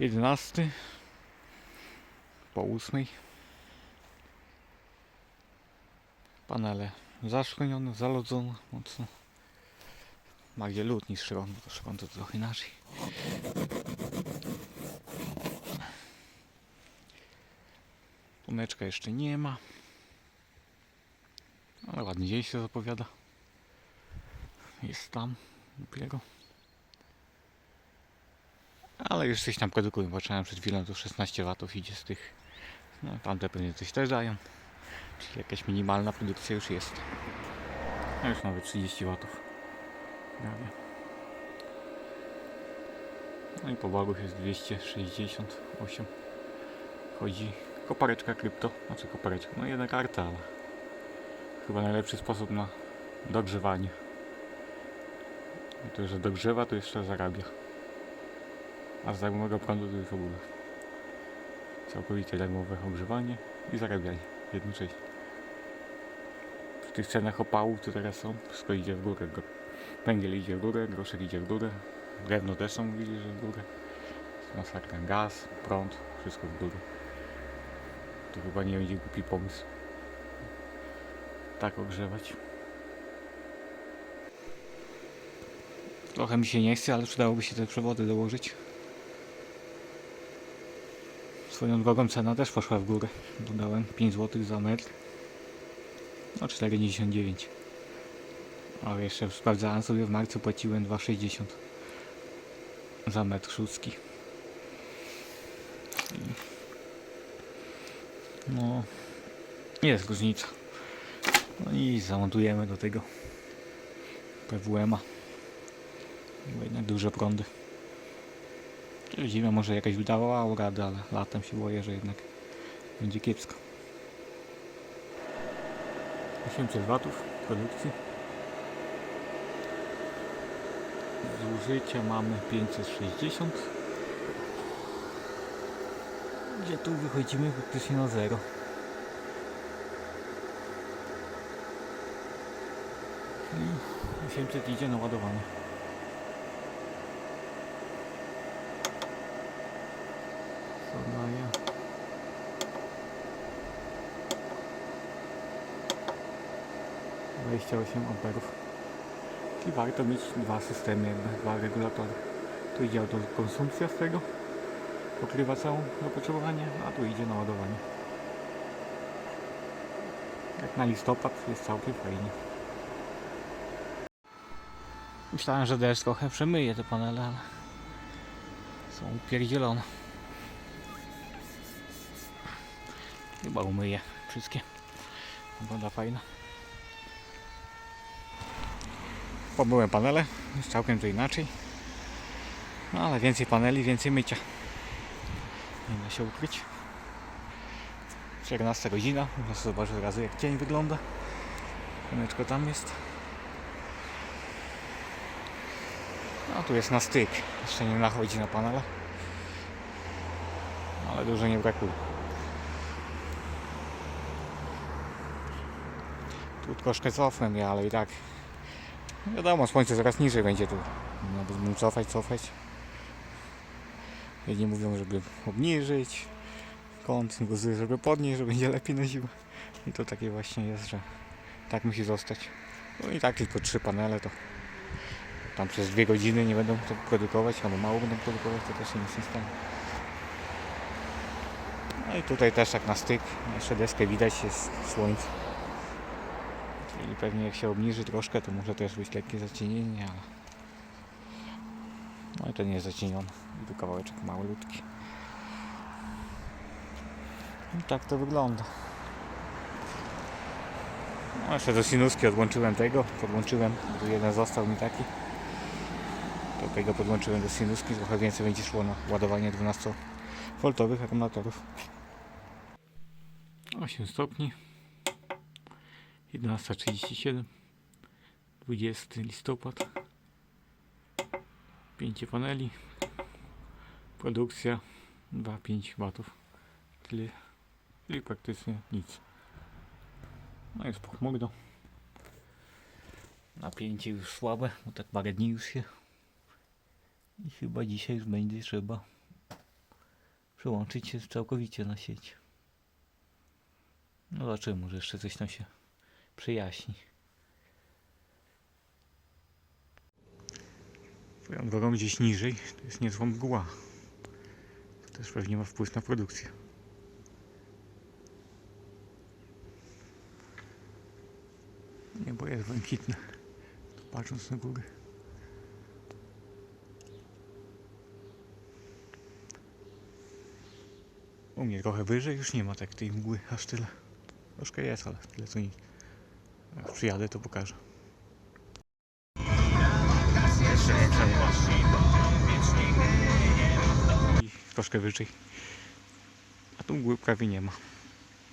11 po 8 panele zaszklenione, zalodzone mocno. Ma gdzie lód niż szron, bo to szron to trochę inaczej. Tuneczka jeszcze nie ma. Ale ładny dzień się zapowiada. Jest tam dopiero ale już coś tam produkują. Patrzyłem przed chwilą, to 16 watów idzie z tych. No, tamte pewnie coś też dają. Czyli jakaś minimalna produkcja już jest. A już nawet 30 watów. Prawie. No i po bagów jest 268. Chodzi kopareczka krypto. Znaczy kopareczka, no jedna karta, ale chyba najlepszy sposób na dogrzewanie. To, że dogrzewa, to jeszcze zarabia. A darmowego prądu to już w ogóle. Całkowicie darmowe ogrzewanie i zarabianie jednocześnie. Przy tych cenach opału, co teraz są, wszystko idzie w górę. Węgiel idzie w górę, groszek idzie w górę, drewno też są, mówili, że w górę. Masakra, gaz, prąd, wszystko w górę. To chyba nie będzie głupi pomysł. Tak ogrzewać. Trochę mi się nie chce, ale przydałoby się te przewody dołożyć. Swoją drogą cena też poszła w górę. Dodałem 5 zł za metr. No 4,99. Ale jeszcze sprawdzałem sobie w marcu płaciłem 2,60 za metr szóstki. No jest różnica. No i zamontujemy do tego PWM-a. Bo jednak duże prądy. Zima może jakaś wydawała radę, ale latem się boję, że jednak będzie kiepsko. 800 watów produkcji. Zużycia mamy 560. Gdzie tu wychodzimy praktycznie na zero. I 800 idzie na 28 amperów. I warto mieć dwa systemy, jakby dwa regulatory. Tu idzie autokonsumpcja z tego pokrywa całą zapotrzebowanie a tu idzie naładowanie jak na listopad jest całkiem fajnie. Myślałem, że deszcz trochę przemyje te panele ale są upierdzielone. Chyba umyje wszystkie. Woda fajna. Pomyłem panele, jest całkiem to inaczej. No ale więcej paneli, więcej mycia. Nie da się ukryć. 14 godzina, można zobaczyć od razu jak dzień wygląda. Słoneczko tam jest. No tu jest na styk. Jeszcze nie nachodzi na panele. Ale dużo nie brakuje. Tu troszkę cofnę mnie, ale i tak. Wiadomo, słońce coraz niżej będzie tu. No, będziemy cofać, cofać. Jedni mówią, żeby obniżyć kąt, drudzy, żeby podnieść, że będzie lepiej na zimę. I to takie właśnie jest, że tak musi zostać. No i tak tylko trzy panele to tam przez dwie godziny nie będą to produkować, albo mało będą produkować, to też nic nie stanie. No i tutaj też tak na styk, jeszcze deskę widać, jest słońce. Czyli pewnie jak się obniży troszkę, to może też być lekkie zacienienie, ale... No i to nie jest zacienione. I tu kawałeczek malutki. I tak to wygląda. No jeszcze do sinuski odłączyłem tego, podłączyłem, tu jeden został mi taki. Do tego podłączyłem do sinuski, trochę więcej będzie szło na ładowanie 12V akumulatorów. 8 stopni. 11.37 20 listopad 5 paneli produkcja 2,5 watów czyli, czyli praktycznie nic no jest pochmurno napięcie już słabe bo tak parę dni już się i chyba dzisiaj już będzie trzeba przełączyć się całkowicie na sieć. No zobaczymy, może jeszcze coś tam się przejaśni. Swoją drogą gdzieś niżej to jest niezła mgła. To też pewnie ma wpływ na produkcję. Niebo jest błękitne, patrząc na górę. U mnie trochę wyżej już nie ma tak tej mgły, aż tyle. Troszkę jest, ale tyle co nic. Jak przyjadę to pokażę. Troszkę wyżej. A tu mgły prawie nie ma.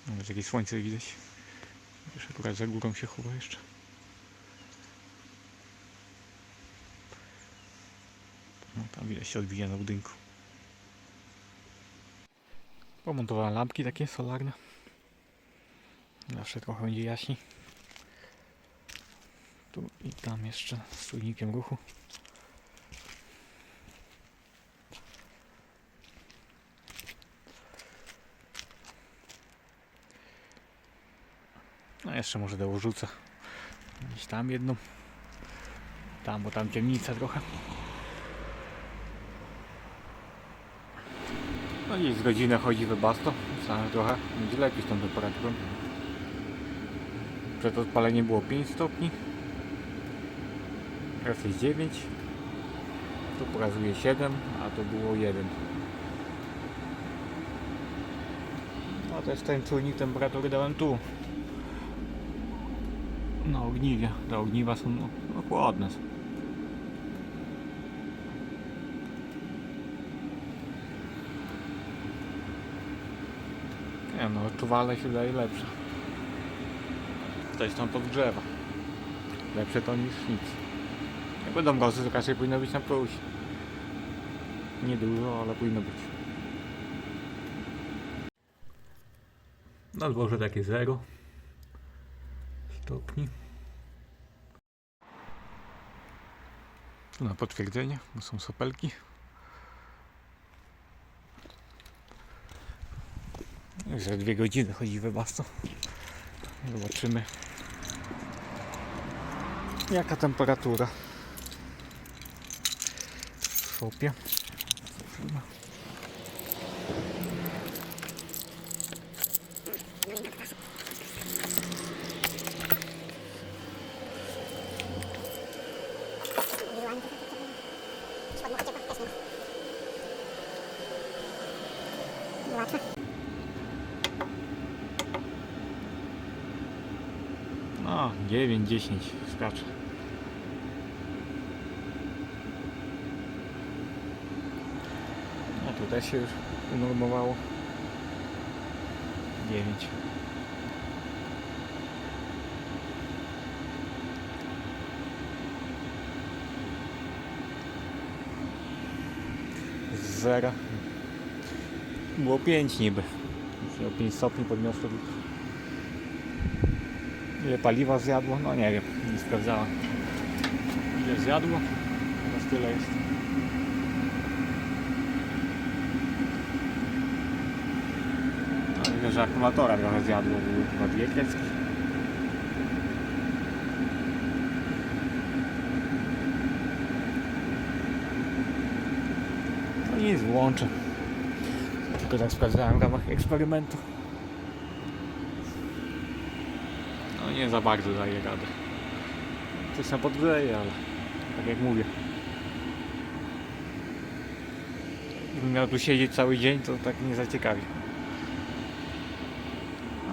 Nawet jakieś słońce widać. Jeszcze za górą się chowa jeszcze. No, tam widać się odbija na budynku. Pomontowałem lampki takie solarne. Zawsze trochę będzie jaśniej. Tu i tam jeszcze z czujnikiem ruchu. No jeszcze może dołożucę. Gdzieś tam jedną. Tam, bo tam ciemnica trochę. No i z godzinę chodzi webasto. Sam trochę będzie lepiej z tą temperaturą. Przed odpaleniem było 5 stopni. Teraz jest 9. Tu pokazuje 7, a to było 1. No to jest ten czujnik temperatury dałem tu. Na ogniwie. Te ogniwa są no, no chłodne. Nie no, czuwale się daje lepsze. Coś tam podgrzewa. Lepsze to niż nic. Mrozy, to raczej powinno być na plusie. Nie dużo, ale powinno być. Na dworze takie zero stopni. Tu na potwierdzenie, bo są sopelki. Już za dwie godziny chodzi webasto. Zobaczymy jaka temperatura w szopie. Zobaczymy. No, 9, 10 skacze. Tu też się już unormowało. 9. Z zera. Było 5 niby. Już o 5 stopni podniosło. Ile paliwa zjadło? No nie wiem, nie sprawdzałem. Ile zjadło? Teraz tyle jest. No, widzę, że akumulatora trochę zjadło, były chyba dwie kiecki. No nic, włączę. Tylko tak sprawdzałem w ramach eksperymentu. No nie za bardzo daje radę. Coś tam podgrzeje, ale tak jak mówię. Gdybym miał tu siedzieć cały dzień, to tak nie zaciekawi.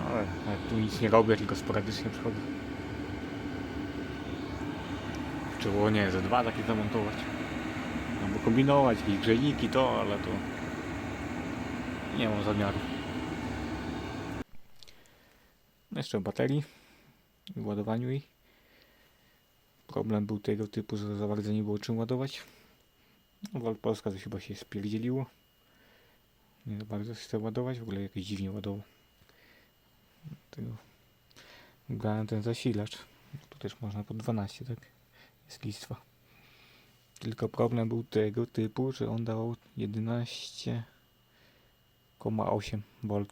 Ale jak tu nic nie robię, tylko sporadycznie przychodzę. Trzeba było, nie, ze dwa takie zamontować. Albo kombinować, jakieś grzejniki, to, ale to nie mam zamiaru. No Jeszcze o baterii i ładowaniu jej. Problem był tego typu, że za bardzo nie było czym ładować. No, Polska to chyba się spierdzieliło. Nie za bardzo się chce ładować, w ogóle jakoś dziwnie ładował. Tego ten zasilacz. Tu też można po 12, tak? Jest listwa. Tylko problem był tego typu, że on dawał 11 2,8 V.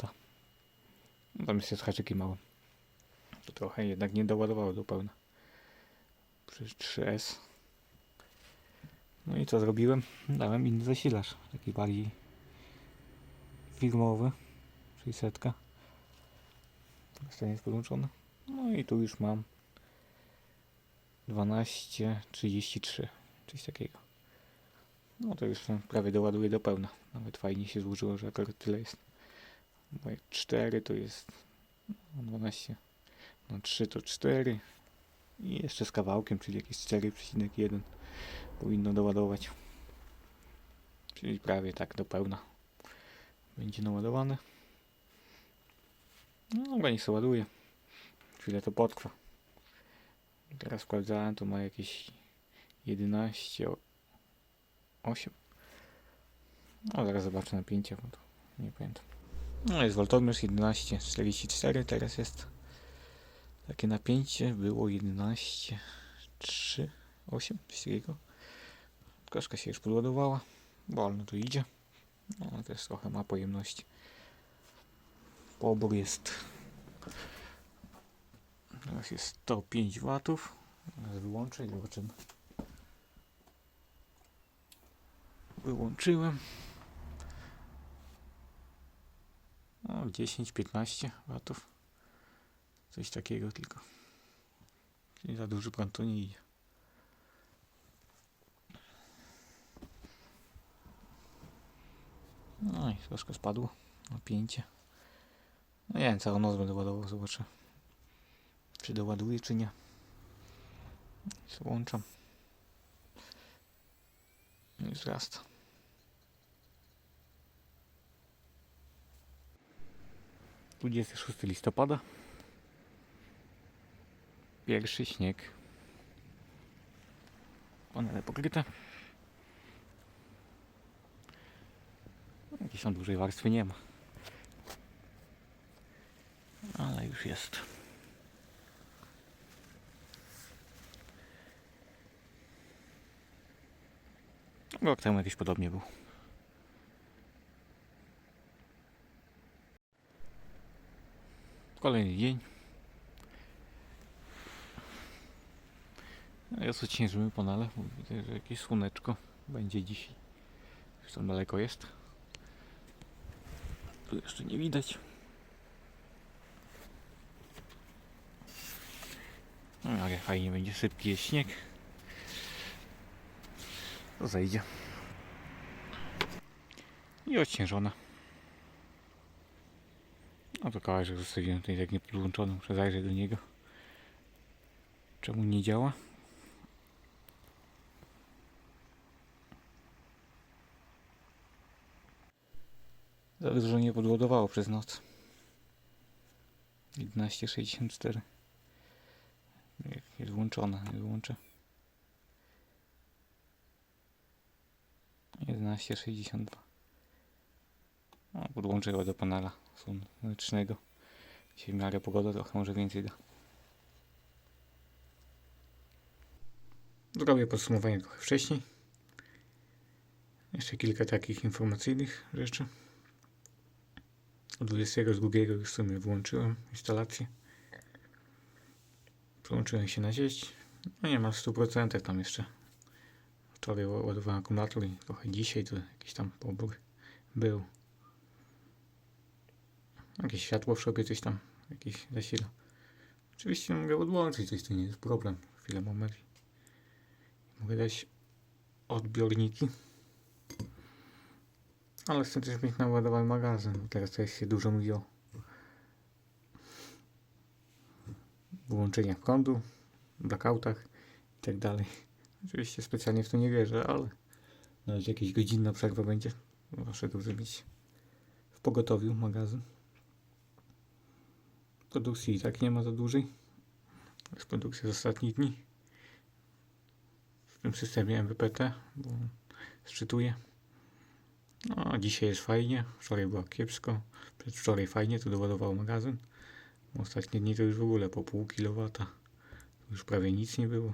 No tam jest haczyki małe. To trochę jednak nie doładowało do pełna. Przez 3S. No i co zrobiłem? Dałem inny zasilacz. Taki bardziej firmowy. 600. Ten jest podłączony. No i tu już mam 12.33. Coś takiego. No to już prawie doładuję do pełna. Nawet fajnie się złożyło, że akurat tyle jest. Bo jak 4 to jest no, 12. No 3 to 4. I jeszcze z kawałkiem, czyli jakieś 4,1 powinno doładować. Czyli prawie tak do pełna. Będzie naładowane. No niech się ładuje. Chwilę to potrwa. Teraz sprawdzałem, to ma jakieś 11, o- 8. No zaraz zobaczę napięcie, bo to nie pamiętam. No jest voltomierz 11,44, teraz jest takie napięcie, było 11,3, 8, coś takiego. Koszka się już podładowała, wolno tu idzie. No też trochę ma pojemności. Pobór jest Teraz jest 105 watów. Wyłączę i zobaczymy. Wyłączyłem. No, 10-15 watów. Coś takiego tylko. Czyli za duży prąd to nie idzie. No i troszkę spadło napięcie. No nie wiem, całą noc będę ładował, zobaczę. Czy doładuje, czy nie. Złączam. I wzrasta. Szósty listopada. Pierwszy śnieg. Panele pokryte. Jakiejś tam dużej warstwy nie ma. Ale już jest. Rok temu jakiś podobnie był. Kolejny dzień. No, Jest odciężymy panele, bo widzę, że jakieś słoneczko będzie dzisiaj. Zresztą daleko jest. Tu jeszcze nie widać. No ale fajnie będzie sypki jest śnieg. To zejdzie. I odciężone. No to kawałek zostawiłem tutaj tak nie podłączony, muszę zajrzeć do niego. Czemu nie działa? Za dużo nie podładowało przez noc. 11,64 Jak Jest włączone, nie wyłączę. 11,62 no, Podłączę go do panela słonecznego. Dzisiaj w miarę pogoda trochę może więcej da. Zrobię podsumowanie trochę wcześniej. Jeszcze kilka takich informacyjnych rzeczy. Od 22 już w sumie włączyłem instalację. Przyłączyłem się na sieć. No nie ma w 100% tam jeszcze. Wczoraj ła- ładowałem akumulator i trochę dzisiaj to jakiś tam pobór był. Jakieś światło w szopie, coś tam, jakieś zasila. Oczywiście mogę odłączyć, coś to nie jest problem. Chwilę moment. Mogę dać odbiorniki. Ale chcę też mieć naładowany magazyn. Teraz to jest się dużo mówi wyłączeniach prądu, blackoutach i tak. Oczywiście specjalnie w to nie wierzę, ale nawet jakaś godzinna przerwa będzie. Proszę dobrze mieć w pogotowiu magazyn. Produkcji i tak nie ma za dużej. Jest produkcja z ostatnich dni. W tym systemie MWPT, bo szczytuje. No, dzisiaj jest fajnie, wczoraj było kiepsko, przedwczoraj fajnie, to doładował magazyn. Ostatnie dni to już w ogóle po pół kilowata. Już prawie nic nie było.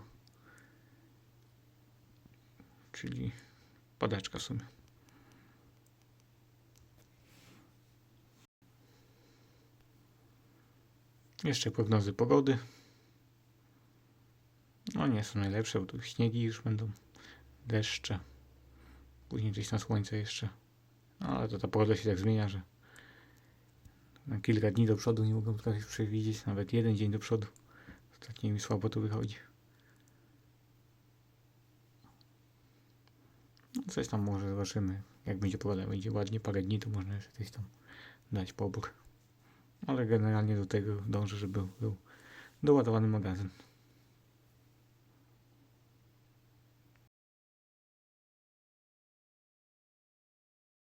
Czyli padaczka w sumie. Jeszcze prognozy pogody. No nie są najlepsze, bo tu śniegi już będą, deszcze. Później gdzieś na słońce jeszcze. No, ale to ta pogoda się tak zmienia, że na kilka dni do przodu nie mogę potrafić przewidzieć, nawet jeden dzień do przodu. Ostatnio mi słabo to wychodzi. No coś tam może zobaczymy, jak będzie pogoda. Będzie ładnie parę dni, to można jeszcze coś tam dać pobór. Ale generalnie do tego dążę, żeby był, był doładowany magazyn.